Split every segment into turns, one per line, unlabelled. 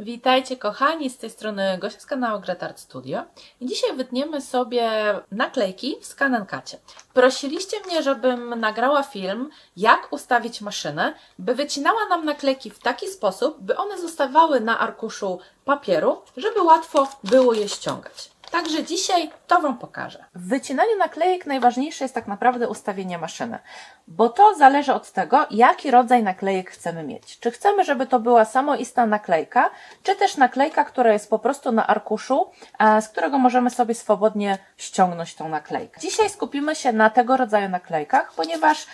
Witajcie kochani, z tej strony Gosia z kanału Gretard Studio i dzisiaj wytniemy sobie naklejki w Scanencacie. Prosiliście mnie, żebym nagrała film, jak ustawić maszynę, by wycinała nam naklejki w taki sposób, by one zostawały na arkuszu papieru, żeby łatwo było je ściągać. Także dzisiaj to Wam pokażę. W wycinaniu naklejek najważniejsze jest tak naprawdę ustawienie maszyny, bo to zależy od tego, jaki rodzaj naklejek chcemy mieć. Czy chcemy, żeby to była samoistna naklejka, czy też naklejka, która jest po prostu na arkuszu, e, z którego możemy sobie swobodnie ściągnąć tą naklejkę. Dzisiaj skupimy się na tego rodzaju naklejkach, ponieważ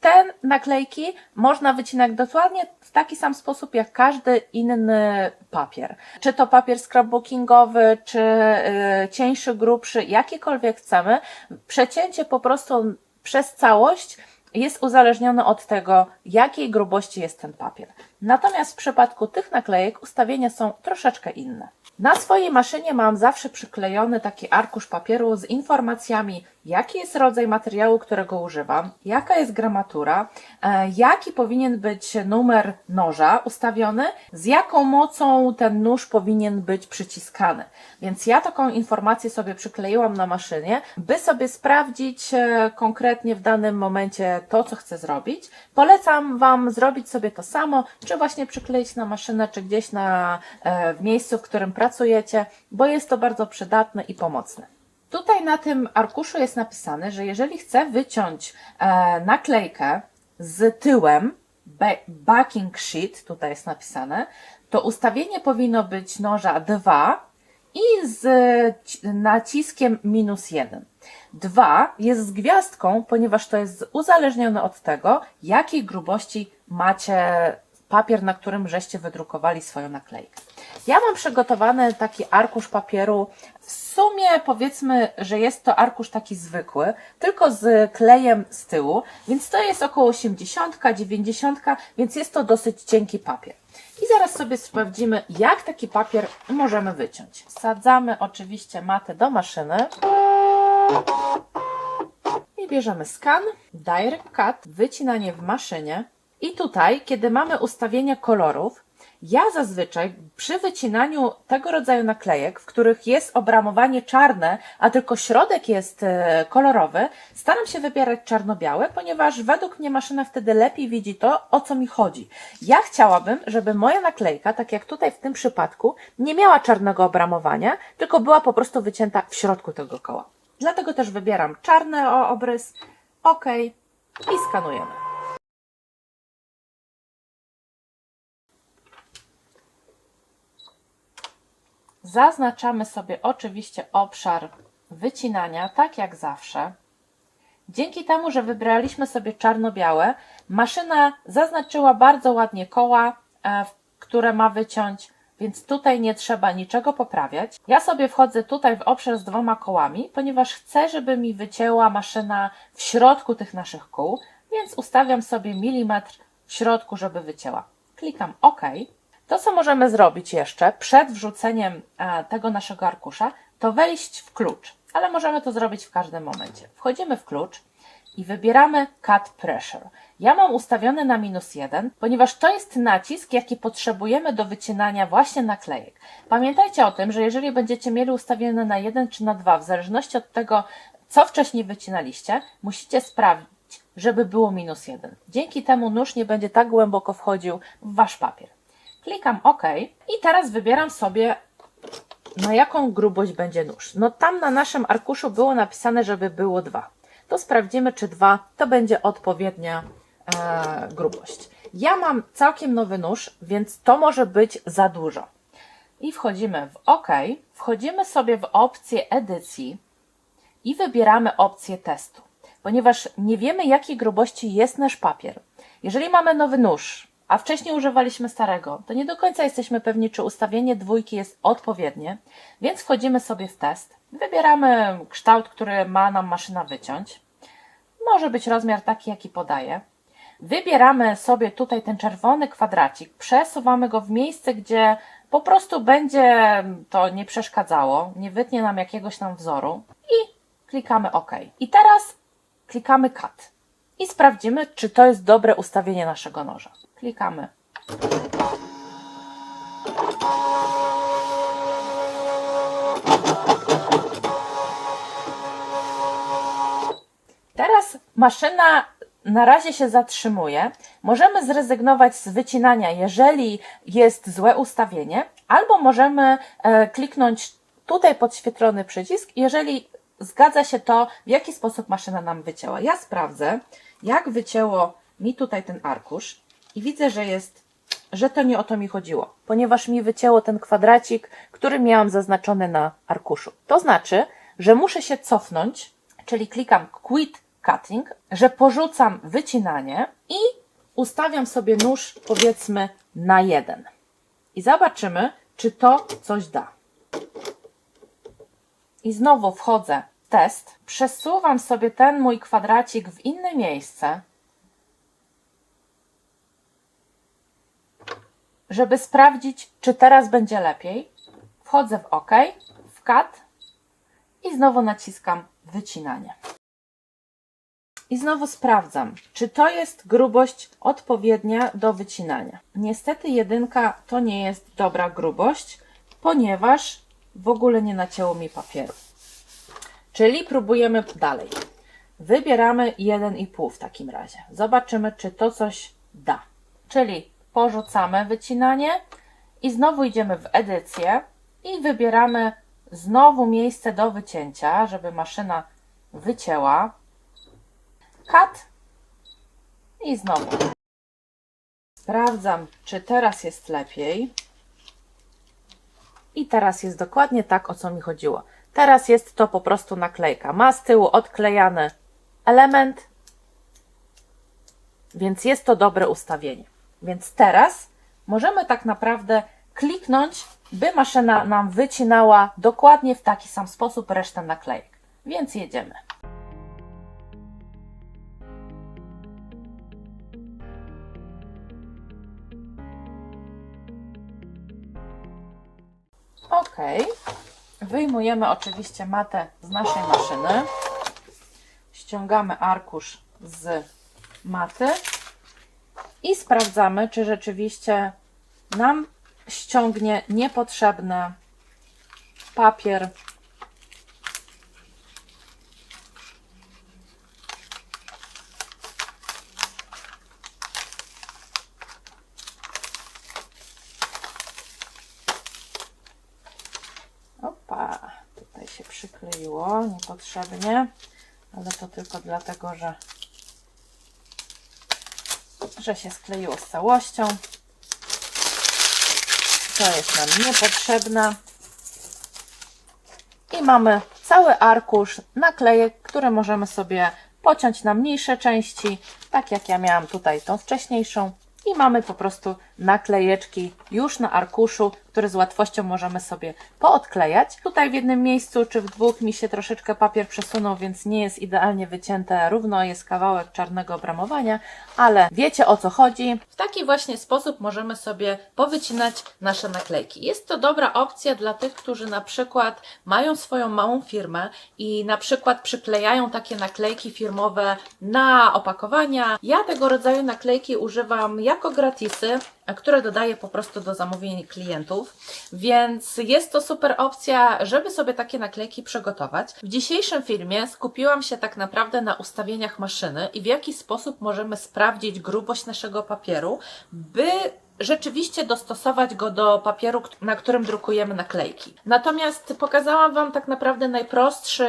te naklejki można wycinać dokładnie w taki sam sposób jak każdy inny papier. Czy to papier scrapbookingowy, czy y, cieńszy, grubszy, jakikolwiek chcemy. Przecięcie po prostu przez całość jest uzależnione od tego, jakiej grubości jest ten papier. Natomiast w przypadku tych naklejek ustawienia są troszeczkę inne. Na swojej maszynie mam zawsze przyklejony taki arkusz papieru z informacjami, jaki jest rodzaj materiału, którego używam, jaka jest gramatura, e, jaki powinien być numer noża ustawiony, z jaką mocą ten nóż powinien być przyciskany. Więc ja taką informację sobie przykleiłam na maszynie, by sobie sprawdzić e, konkretnie w danym momencie to, co chcę zrobić. Polecam Wam zrobić sobie to samo, czy właśnie przykleić na maszynę, czy gdzieś na, e, w miejscu, w którym pracujecie, bo jest to bardzo przydatne i pomocne. Tutaj na tym arkuszu jest napisane, że jeżeli chcę wyciąć e, naklejkę z tyłem, ba- backing sheet, tutaj jest napisane, to ustawienie powinno być noża 2 i z ci- naciskiem minus 1. 2 jest z gwiazdką, ponieważ to jest uzależnione od tego, jakiej grubości macie papier, na którym żeście wydrukowali swoją naklejkę. Ja mam przygotowany taki arkusz papieru. W sumie powiedzmy, że jest to arkusz taki zwykły, tylko z klejem z tyłu, więc to jest około 80, 90, więc jest to dosyć cienki papier. I zaraz sobie sprawdzimy, jak taki papier możemy wyciąć. Wsadzamy oczywiście matę do maszyny. I bierzemy scan, direct cut, wycinanie w maszynie. I tutaj, kiedy mamy ustawienie kolorów, ja zazwyczaj przy wycinaniu tego rodzaju naklejek, w których jest obramowanie czarne, a tylko środek jest e, kolorowy, staram się wybierać czarno-białe, ponieważ według mnie maszyna wtedy lepiej widzi to, o co mi chodzi. Ja chciałabym, żeby moja naklejka, tak jak tutaj w tym przypadku, nie miała czarnego obramowania, tylko była po prostu wycięta w środku tego koła. Dlatego też wybieram czarny obrys, OK i skanujemy. Zaznaczamy sobie oczywiście obszar wycinania, tak jak zawsze. Dzięki temu, że wybraliśmy sobie czarno-białe, maszyna zaznaczyła bardzo ładnie koła, e, które ma wyciąć, więc tutaj nie trzeba niczego poprawiać. Ja sobie wchodzę tutaj w obszar z dwoma kołami, ponieważ chcę, żeby mi wycięła maszyna w środku tych naszych kół, więc ustawiam sobie milimetr w środku, żeby wycięła. Klikam OK. To, co możemy zrobić jeszcze przed wrzuceniem e, tego naszego arkusza, to wejść w klucz, ale możemy to zrobić w każdym momencie. Wchodzimy w klucz i wybieramy Cut Pressure. Ja mam ustawiony na minus jeden, ponieważ to jest nacisk, jaki potrzebujemy do wycinania właśnie naklejek. Pamiętajcie o tym, że jeżeli będziecie mieli ustawiony na jeden czy na dwa, w zależności od tego, co wcześniej wycinaliście, musicie sprawdzić, żeby było minus jeden. Dzięki temu nóż nie będzie tak głęboko wchodził w wasz papier. Klikam OK i teraz wybieram sobie na jaką grubość będzie nóż. No tam na naszym arkuszu było napisane, żeby było 2. To sprawdzimy, czy 2 to będzie odpowiednia e, grubość. Ja mam całkiem nowy nóż, więc to może być za dużo. I wchodzimy w OK, wchodzimy sobie w opcję edycji i wybieramy opcję testu, ponieważ nie wiemy, jakiej grubości jest nasz papier. Jeżeli mamy nowy nóż, a wcześniej używaliśmy starego, to nie do końca jesteśmy pewni, czy ustawienie dwójki jest odpowiednie, więc wchodzimy sobie w test, wybieramy kształt, który ma nam maszyna wyciąć. Może być rozmiar taki, jaki podaje. Wybieramy sobie tutaj ten czerwony kwadracik, przesuwamy go w miejsce, gdzie po prostu będzie to nie przeszkadzało, nie wytnie nam jakiegoś tam wzoru i klikamy OK. I teraz klikamy Cut i sprawdzimy, czy to jest dobre ustawienie naszego noża. Klikamy. Teraz maszyna na razie się zatrzymuje. Możemy zrezygnować z wycinania, jeżeli jest złe ustawienie, albo możemy e, kliknąć tutaj podświetlony przycisk, jeżeli zgadza się to, w jaki sposób maszyna nam wycięła. Ja sprawdzę, jak wycięło mi tutaj ten arkusz i widzę, że jest, że to nie o to mi chodziło, ponieważ mi wycięło ten kwadracik, który miałam zaznaczony na arkuszu. To znaczy, że muszę się cofnąć, czyli klikam Quit Cutting, że porzucam wycinanie i ustawiam sobie nóż powiedzmy na jeden. I zobaczymy, czy to coś da. I znowu wchodzę w test, przesuwam sobie ten mój kwadracik w inne miejsce, żeby sprawdzić, czy teraz będzie lepiej. Wchodzę w OK, w Cut i znowu naciskam wycinanie. I znowu sprawdzam, czy to jest grubość odpowiednia do wycinania. Niestety jedynka to nie jest dobra grubość, ponieważ w ogóle nie nacięło mi papieru. Czyli próbujemy dalej. Wybieramy 1,5 w takim razie. Zobaczymy, czy to coś da. Czyli porzucamy wycinanie i znowu idziemy w edycję i wybieramy znowu miejsce do wycięcia, żeby maszyna wycięła. Cut i znowu. Sprawdzam, czy teraz jest lepiej. I teraz jest dokładnie tak, o co mi chodziło. Teraz jest to po prostu naklejka. Ma z tyłu odklejany element, więc jest to dobre ustawienie. Więc teraz możemy tak naprawdę kliknąć, by maszyna nam wycinała dokładnie w taki sam sposób resztę naklejek. Więc jedziemy. Ok. Wyjmujemy oczywiście matę z naszej maszyny. Ściągamy arkusz z maty i sprawdzamy, czy rzeczywiście nam ściągnie niepotrzebny papier. Opa, tutaj przykleiło niepotrzebnie, ale to tylko dlatego, że że się skleiło z całością. To jest nam niepotrzebne. I mamy cały arkusz naklejek, które możemy sobie pociąć na mniejsze części, tak jak ja miałam tutaj tą wcześniejszą. I mamy po prostu naklejeczki już na arkuszu, które z łatwością możemy sobie poodklejać. Tutaj w jednym miejscu czy w dwóch mi się troszeczkę papier przesunął, więc nie jest idealnie wycięte równo, jest kawałek czarnego obramowania, ale wiecie o co chodzi. W taki właśnie sposób możemy sobie powycinać nasze naklejki. Jest to dobra opcja dla tych, którzy na przykład mają swoją małą firmę i na przykład przyklejają takie naklejki firmowe na opakowania. Ja tego rodzaju naklejki używam jako gratisy, które dodaję po prostu do zamówień klientów, więc jest to super opcja, żeby sobie takie naklejki przygotować. W dzisiejszym filmie skupiłam się tak naprawdę na ustawieniach maszyny i w jaki sposób możemy sprawdzić grubość naszego papieru, by rzeczywiście dostosować go do papieru, na którym drukujemy naklejki. Natomiast pokazałam Wam tak naprawdę najprostszy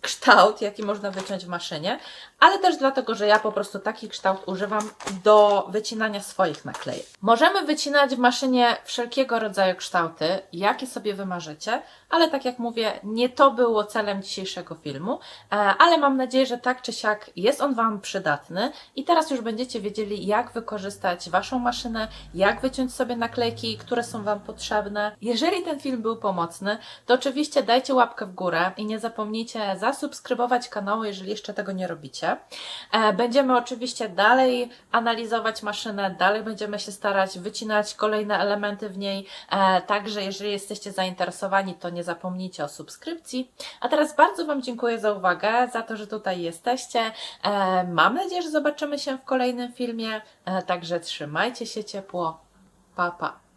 kształt, jaki można wyciąć w maszynie, ale też dlatego, że ja po prostu taki kształt używam do wycinania swoich naklejek. Możemy wycinać w maszynie wszelkiego rodzaju kształty, jakie sobie wymarzycie, ale tak jak mówię, nie to było celem dzisiejszego filmu, e, ale mam nadzieję, że tak czy siak jest on Wam przydatny i teraz już będziecie wiedzieli, jak wykorzystać Waszą maszynę, jak wyciąć sobie naklejki, które są Wam potrzebne. Jeżeli ten film był pomocny, to oczywiście dajcie łapkę w górę i nie zapomnijcie zasubskrybować kanału, jeżeli jeszcze tego nie robicie. E, Będziemy oczywiście dalej analizować maszynę, dalej będziemy się starać wycinać kolejne elementy w niej, e, także jeżeli jesteście zainteresowani, to nie zapomnijcie o subskrypcji. A teraz bardzo Wam dziękuję za uwagę, za to, że tutaj jesteście. E, Mam nadzieję, że zobaczymy się w kolejnym filmie, także trzymajcie się ciepło. Pa, pa.